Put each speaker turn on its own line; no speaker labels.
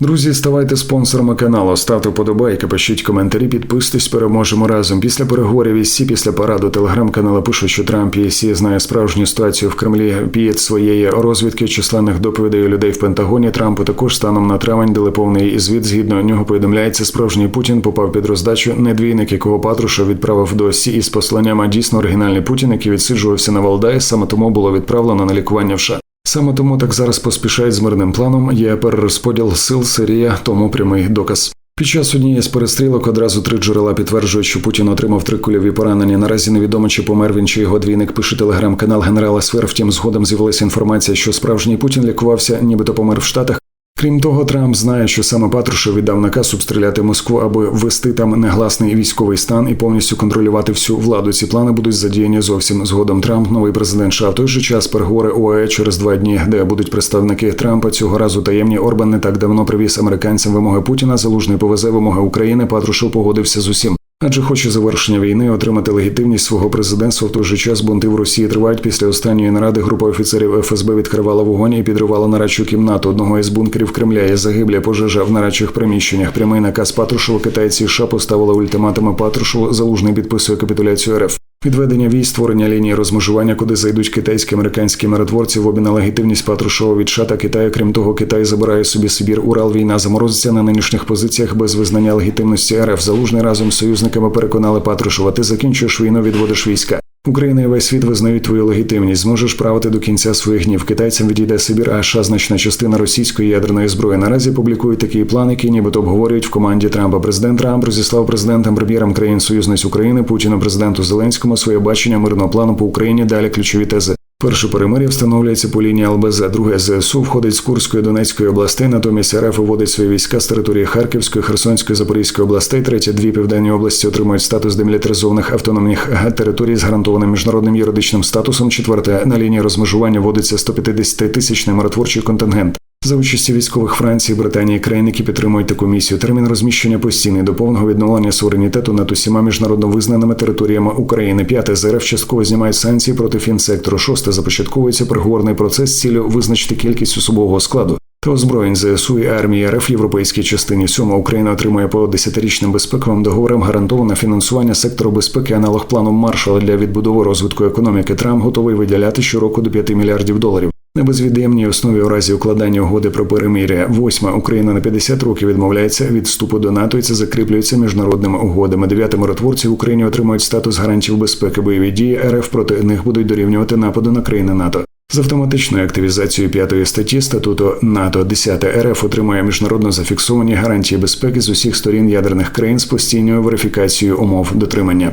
Друзі, ставайте спонсорами каналу, ставте вподобайки, пишіть коментарі, підписуйтесь, переможемо разом. Після переговорів із Сі, після параду телеграм-канали пишуть, що Трамп і Сі знає справжню ситуацію в Кремлі. Пієт своєї розвідки численних доповідей людей в Пентагоні. Трампу також станом на травень дали повний звіт. Згідно нього повідомляється, справжній Путін попав під роздачу. Не двійник, якого Патрушев відправив до Сі із посланням, а дійсно оригінальний Путін, який відсиджувався на Валдаї, саме тому було відправлено на лікування в США. Саме тому так зараз поспішають з мирним планом. Є перерозподіл сил Сирія, тому прямий доказ. Під час однієї з перестрілок одразу три джерела підтверджують, що Путін отримав три кульові поранення. Наразі невідомо, чи помер він чи його двійник. Пише телеграм-канал генерала Свер. Втім, згодом з'явилася інформація, що справжній Путін лікувався, нібито помер в Штатах. Крім того, Трамп знає, що саме Патрушев віддав наказ обстріляти Москву, аби ввести там негласний військовий стан і повністю контролювати всю владу. Ці плани будуть задіяні зовсім згодом. Трамп, новий президент США. В той же час переговори ОАЕ через два дні, де будуть представники Трампа. Цього разу таємні Орбан не так давно привіз американцям вимоги Путіна. Залужний повезе вимоги України. Патрушев погодився з усім. Адже хоче завершення війни отримати легітимність свого президентства. В той же час бунти в Росії тривають після останньої наради. Група офіцерів ФСБ відкривала вогонь і підривала нарадчу кімнату одного із бункерів Кремля. Є загибля пожежа в нарадчих приміщеннях. Прямий наказ Патрушева китайці США поставили ультиматуми Патрушеву. Залужний підписує капітуляцію РФ. Відведення військ, створення лінії розмежування, куди зайдуть китайські американські миротворці, в обмін легітимність Патрушова від США та Китаю. Крім того, Китай забирає собі Сибір, Урал. Війна заморозиться на нинішніх позиціях без визнання легітимності РФ. Залужний разом з союзниками переконали Патрушова. Ти закінчуєш війну, відводиш війська. Україна і весь світ визнають твою легітимність. Зможеш правити до кінця своїх днів. Китайцям відійде Сибір, а США значна частина російської ядерної зброї. Наразі публікують такий план, який нібито обговорюють в команді Трампа. Президент Трамп розіслав президентам прем'єрам країн союзниць України Путіну, президенту Зеленському своє бачення мирного плану по Україні. Далі ключові тези. Перше перемир'я встановлюється по лінії ЛБЗ, друге ЗСУ входить з Курської Донецької областей, натомість РФ виводить свої війська з території Харківської, Херсонської, Запорізької областей. Третє дві південні області отримують статус демілітаризованих автономних територій з гарантованим міжнародним юридичним статусом. Четверте на лінії розмежування вводиться 150 тисячний миротворчий контингент. За участі військових Франції, Британії, країн, які підтримують таку місію, термін розміщення постійний до повного відновлення суверенітету над усіма міжнародно визнаними територіями України. П'яте ЗРФ частково знімає санкції проти фінсектору. Шосте започатковується переговорний процес з цілею визначити кількість особового складу. Та озброєнь ЗСУ і армії РФ в європейській частині сьома Україна отримує по десятирічним безпековим договорам гарантоване фінансування сектору безпеки, аналог плану Маршала для відбудови розвитку економіки. Трамп готовий виділяти щороку до 5 мільярдів доларів. На безвід'ємній основі у разі укладання угоди про перемир'я. Восьма Україна на 50 років відмовляється від вступу до НАТО і це закріплюється міжнародними угодами. Дев'яте миротворці в Україні отримують статус гарантів безпеки. Бойові дії РФ проти них будуть дорівнювати нападу на країни НАТО. З автоматичною активізацією п'ятої статті статуту НАТО 10 РФ отримує міжнародно зафіксовані гарантії безпеки з усіх сторін ядерних країн з постійною верифікацією умов дотримання.